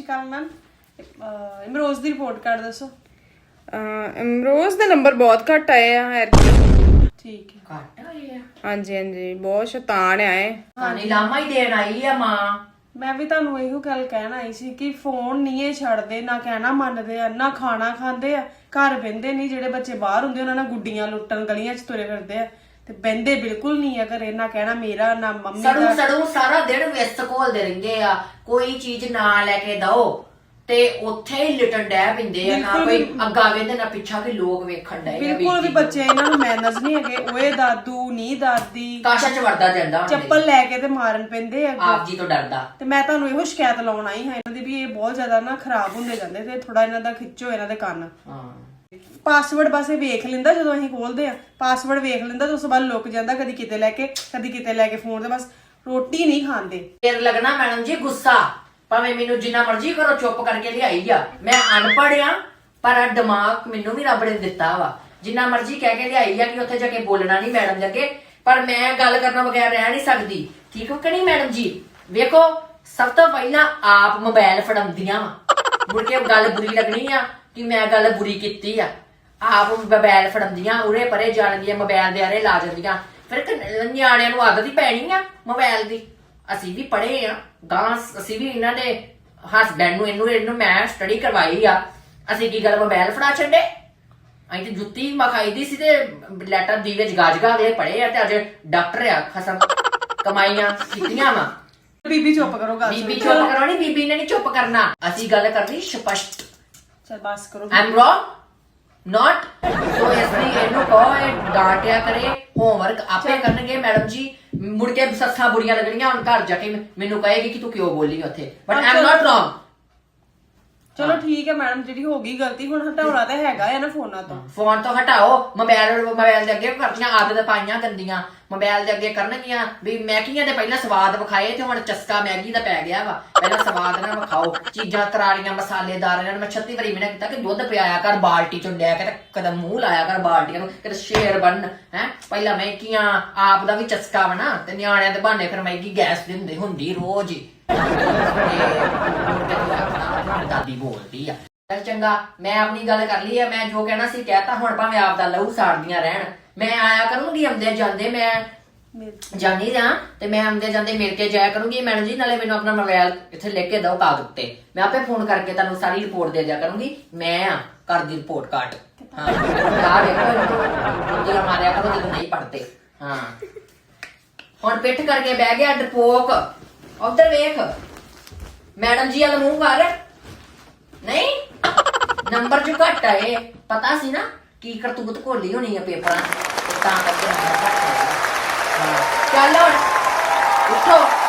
ਅਕਾਲ ma'am. Imroz ਦੀ report card ਦੱਸੋ। ਇਮਰੋਜ਼ ਦੇ ਨੰਬਰ ਬਹੁਤ ਘੱਟ ਆਏ ਆ ਯਾਰ ਠੀਕ ਹੈ। ਘੱਟ ਹੋਈ ਆ? ਹਾਂਜੀ ਹਾਂਜੀ ਬਹੁਤ ਸ਼ੈਤਾਨ ਆ ਇਹ। ਹਾਨੀ ਲਾਮਾ ਹੀ ਦੇਣ ਆਈ ਆ ਮਾਂ। ਮੈਂ ਵੀ ਤੁਹਾਨੂੰ ਇਹੋ ਗੱਲ ਕਹਿਣ ਆਈ ਸੀ ਕਿ ਫੋਨ ਨਹੀਂ ਇਹ ਛੱਡਦੇ ਨਾ ਕਹਿਣਾ ਮੰਨਦੇ ਆ ਨਾ ਖਾਣਾ ਖਾਂਦੇ ਆ। ਘਰ ਬਹਿੰਦੇ ਨਹੀਂ ਜਿਹੜੇ ਬੱਚੇ ਬਾਹਰ ਹੁੰਦੇ ਉਹਨਾਂ ਨਾਲ ਗੁੱਡੀਆਂ ਲੁੱਟਣ ਗਲੀਆਂ 'ਚ ਤੁਰੇ ਫਿਰਦੇ ਆ। ਤੇ ਬਹਿੰਦੇ ਬਿਲਕੁਲ ਨਹੀਂ ਆ ਘਰੇ ਨਾ ਕਹਿਣਾ ਮੇਰਾ ਨਾ ਮੰਮੀ ਸੜੂ ਦਾ। ਸੜੂ ਸਾਰਾ ਦਿਨ ਵਿਅਸਤ ਘੋਲਦੇ ਰਹਿੰਦੇ ਆ। ਕੋਈ ਚੀਜ਼ ਨਾ ਲੈ ਕੇ ਦਓ ਤੇ ਉੱਥੇ ਹੀ ਲਿਟਣ ਡੈ ਪਿੰਦੇ ਆ ਨਾ ਕੋਈ ਅੱਗਾ ਵੇਂਦੇ ਨਾ ਪਿੱਛਾ ਵੀ ਲੋਕ ਵੇਖਣ ਆ ਬਿਲਕੁਲ ਵੀ ਬੱਚੇ ਇਹਨਾਂ ਨੂੰ ਮੈਨਰਸ ਨਹੀਂ ਹੈਗੇ। ਓਏ ਦਾਦੂ ਨੀ ਦਾਦੀ। ਕਾਸ਼ਾ ਚ ਵੜਦਾ ਜਾਂਦਾ ਹੁਣ ਚੱਪਲ ਲੈ ਕੇ ਤੇ ਮਾਰਨ ਪੈਂਦੇ ਆ ਆਪ ਜੀ ਤੋਂ ਡਰਦਾ। ਤੇ ਮੈਂ ਤੁਹਾਨੂੰ ਇਹੋ ਸ਼ਿਕਾਇਤ ਲਾਉਣ ਆਈ ਹਾਂ ਇਹਨਾਂ ਦੀ ਵੀ ਇਹ ਬਹੁਤ ਜ਼ਿਆਦਾ ਨਾ ਖਰਾਬ ਹੁੰਦੇ ਜਾਂਦੇ ਤੇ ਥੋੜਾ ਇਹਨਾਂ ਦਾ ਖਿੱਚੋ ਇਹਨਾਂ ਦੇ ਕੰਨ। ਹਾਂ। ਪਾਸਵਰਡ ਬਸ ਇਹ ਵੇਖ ਲੈਂਦਾ ਜਦੋਂ ਅਸੀਂ ਖੋਲਦੇ ਆ ਪਾਸਵਰਡ ਵੇਖ ਲੈਂਦਾ ਤੇ ਉਸ ਤੋਂ ਬਾਅਦ ਲੁਕ ਜਾਂਦਾ ਕਦੀ ਕਿਤੇ ਲੈ ਕੇ, ਕਦੀ ਕਿਤੇ ਲੈ ਕੇ ਫੋਨ ਤੇ ਬਸ ਰੋਟੀ ਨਹੀਂ ਖਾਂਦੇ। ਫਿਰ ਲੱਗਣਾ ਮੈਡਮ ਜੀ ਗੁੱਸਾ। ਭਾਵੇਂ ਮੈਨੂੰ ਜਿੰਨਾ ਮਰਜ਼ੀ ਕਰੋ, ਚੁੱਪ ਕਰਕੇ ਲਿਆਈ ਆ। ਮੈਂ ਅਨਪੜ੍ਹ ਆ, ਪਰ ਆਹ ਦਿਮਾਗ ਮੈਨੂੰ ਵੀ ਰੱਬ ਨੇ ਦਿੱਤਾ ਵਾ। ਜਿੰਨਾ ਮਰਜ਼ੀ ਕਹਿ ਕੇ ਲਿਆਈ ਆ ਕਿ ਉੱਥੇ ਜਾ ਕੇ ਬੋਲਣਾ ਨਹੀਂ ਮੈਡਮ ਦੇ ਪਰ ਮੈਂ ਗੱਲ ਕਰਨ ਬਗੈਰ ਰਹਿ ਨਹੀਂ ਸਕਦੀ। ਠੀਕ ਹੋ ਕਿ ਨਹੀਂ ਮੈਡਮ ਜੀ? ਵੇਖੋ, ਸਭ ਤੋਂ ਪਹਿਲਾਂ ਆਪ ਮੋਬਾਈਲ ਫੜਾਉਂਦੀਆਂ ਵਾ। ਮੁੜ ਕੇ ਗੱਲ ਬੁਰੀ ਲੱਗਣੀ ਆ। ਕਿ ਮੈਂ ਗੱਲ ਬੁਰੀ ਕੀਤੀ ਆ। ਆਪ ਮੋਬਾਈਲ ਫੜਾਉਂਦੀਆਂ ਉਰੇ ਪਰੇ ਜਾਣਦੀਆਂ ਮੋਬਾਈਲ ਦੇ ਆਰੇ ਲਾ ਜਾਂਦੀਆਂ। ਫਿਰ ਕਿ ਨਿਆਣਿਆਂ ਨੂੰ ਆਦਤ ਹੀ ਪੈਣੀ ਆ ਮੋਬਾਈਲ ਦੀ। ਅਸੀਂ ਵੀ ਪੜ੍ਹੇ ਆ ਗਾਂ ਅਸੀਂ ਵੀ ਇਹਨਾਂ ਦੇ ਹਸਬੈਂਡ ਨੂੰ ਇਹਨੂੰ ਇਹਨੂੰ ਮੈਂ ਸਟੱਡੀ ਕਰਵਾਈ ਆ। ਅਸੀਂ ਕੀ ਗੱਲ ਮੋਬਾਈਲ ਫੜਾ ਛੱਡੇ? ਅਸੀਂ ਤੇ ਜੁੱਤੀ ਮਖਾਈ ਦੀ ਸੀ ਤੇ ਲੈਟਰ ਦੀਵੇ ਜਗਾ ਜਗਾ ਕੇ ਪੜ੍ਹੇ ਆ ਤੇ ਅੱਜ ਡਾਕਟਰ ਆ ਖਸਮ। ਕਮਾਈਆਂ ਕੀਤੀਆਂ ਵਾ। ਬੀਬੀ ਚੁੱਪ ਕਰੋ ਗੱਲ ਬੀਬੀ ਚੁੱਪ ਕਰੋ ਨਹੀਂ ਬੀਬੀ ਨੇ ਨਹੀਂ ਚੁੱਪ ਕਰਨਾ। ਅਸੀਂ ਗੱਲ ਕਰਨੀ ਸਪਸ਼ਟ। ਚਲ ਬਸ ਕਰੋ। ਆਮ ਰੋਂਗ ਨਾਟ ਸੋ ਇਸ ਲਈ ਇਹਨੂੰ ਕਹੋ ਇਹ ਡਾਂਟਿਆ ਕਰੇ ਹੋਮਵਰਕ ਆਪੇ ਕਰਨਗੇ ਮੈਡਮ ਜੀ। ਮੁੜ ਕੇ ਸੱਸਾਂ ਬੁਰੀਆਂ ਲੱਗਣੀਆਂ ਹੁਣ ਘਰ ਜਾ ਕੇ ਮੈਨੂੰ ਕਹੇਗੀ ਕਿ ਤੂੰ ਕਿਉਂ ਬੋਲੀ ਉੱਥੇ? ਬਟ ਆਮ ਨਾਟ ਰੋਂਗ ਚਲੋ ਠੀਕ ਹੈ ਮੈਡਮ ਜਿਹੜੀ ਹੋ ਗਈ ਗਲਤੀ ਹੁਣ ਹਟਾਉਣਾ ਤਾਂ ਹੈਗਾ ਹੈ ਨਾ ਫੋਨਾਂ ਤੋਂ। ਫੋਨ ਤੋਂ ਹਟਾਓ ਮੋਬਾਈਲ ਮੋਬਾਈਲ ਦੇ ਅੱਗੇ ਕਰਦੀਆਂ ਆਦਤ ਪਾਈਆਂ ਗੰਦੀਆਂ ਮੋਬਾਈਲ ਦੇ ਅੱਗੇ ਕਰਨਗੀਆਂ ਵੀ ਮੈਗੀਆਂ ਦੇ ਪਹਿਲਾਂ ਸਵਾਦ ਵਿਖਾਏ ਤੇ ਹੁਣ ਚਸਕਾ ਮੈਗੀ ਦਾ ਪੈ ਗਿਆ ਵਾ। ਪਹਿਲਾਂ ਸਵਾਦ ਨਾ ਵਿਖਾਓ ਚੀਜ਼ਾਂ ਤਰਾੜੀਆਂ ਮਸਾਲੇਦਾਰ ਇਹਨਾਂ ਨੂੰ ਮੈਂ 36 ਵਾਰੀ ਮੈਨੇ ਕੀਤਾ ਕਿ ਦੁੱਧ ਪਿਆਇਆ ਕਰ ਬਾਲਟੀ ਚੋਂ ਲੈ ਕੇ ਤੇ ਕਦਮ ਮੂੰਹ ਲਾਇਆ ਕਰ ਬਾਲਟੀਆਂ ਨੂੰ ਕਿਤੇ ਸ਼ੇਰ ਬਣ ਹੈ? ਪਹਿਲਾਂ ਮੈਗੀਆਂ ਆਪ ਦਾ ਵੀ ਚਸਕਾ ਬਣਾ ਤੇ ਨਿਆਣਿਆਂ ਦੇ ਬਹਾਨੇ ਫਿਰ ਮੈਗੀ ਗੈਸ ਦਿੰਦੇ ਹੁੰਦੀ ਰੋਜ਼ ਹੀ। ਤੇ ਦਾਦੀ ਬੋਲਦੀ ਆ। ਚੱਲ ਚੰਗਾ, ਮੈਂ ਆਪਣੀ ਗੱਲ ਕਰ ਲਈ ਆ, ਮੈਂ ਜੋ ਕਹਿਣਾ ਸੀ ਕਹਿਤਾ, ਹੁਣ ਭਾਵੇਂ ਆਪ ਦਾ ਲਹੂ ਸਾੜਦੀਆਂ ਰਹਿਣ। ਮੈਂ ਆਇਆ ਕਰੂੰਗੀ, ਆਉਂਦੇ ਜਾਂਦੇ ਮੈਂ ਜਾਣੀ ਜਾਂ ਤੇ ਮੈਂ ਆਉਂਦੇ ਜਾਂਦੇ ਮਿਲ ਕੇ ਜਾਇਆ ਕਰੂੰਗੀ। ਮੈਡਮ ਜੀ, ਨਾਲੇ ਮੈਨੂੰ ਆਪਣਾ ਮੋਬਾਈਲ ਇੱਥੇ ਲਿਖ ਕੇ ਦਿਓ ਕਾਗਜ਼ ਉੱਤੇ। ਮੈਂ ਆਪੇ ਫੋਨ ਕਰਕੇ ਤੁਹਾਨੂੰ ਸਾਰੀ ਰਿਪੋਰਟ ਦੇ ਦਿਆ ਕਰੂੰਗੀ। ਮੈਂ ਆ ਕਰਦੀ ਰਿਪੋਰਟ ਕਾਰਡ। ਹਾਂ ਆ ਦੇਖੋ ਜਿਹੜਾ ਮਾਰਿਆ ਕਰੋ ਜਦੋਂ ਨਹੀਂ ਪੜਦੇ ਹਾਂ। ਹੁਣ ਪਿੱਠ ਕਰਕੇ ਬਹਿ ਗਿਆ ਡਰਪੋਕ। ਉਧਰ ਵੇਖ। ਮੈਡਮ ਜੀ ਵਾਲਾ ਮੂੰਹ ਕਰ ਨਹੀਂ ਨੰਬਰ ਜੋ ਘੱਟ ਆਏ ਪਤਾ ਸੀ ਨਾ ਕੀ ਕਰਤੂਤ ਘੋਲੀ ਹੋਣੀ ਆ ਪੇਪਰਾਂ 'ਚ, ਤੇ ਤਾਂ ਕਰਕੇ ਨੰਬਰ ਘੱਟ ਆਏ ਹਾਂ। ਚੱਲ ਹੁਣ ਉੱਠੋ।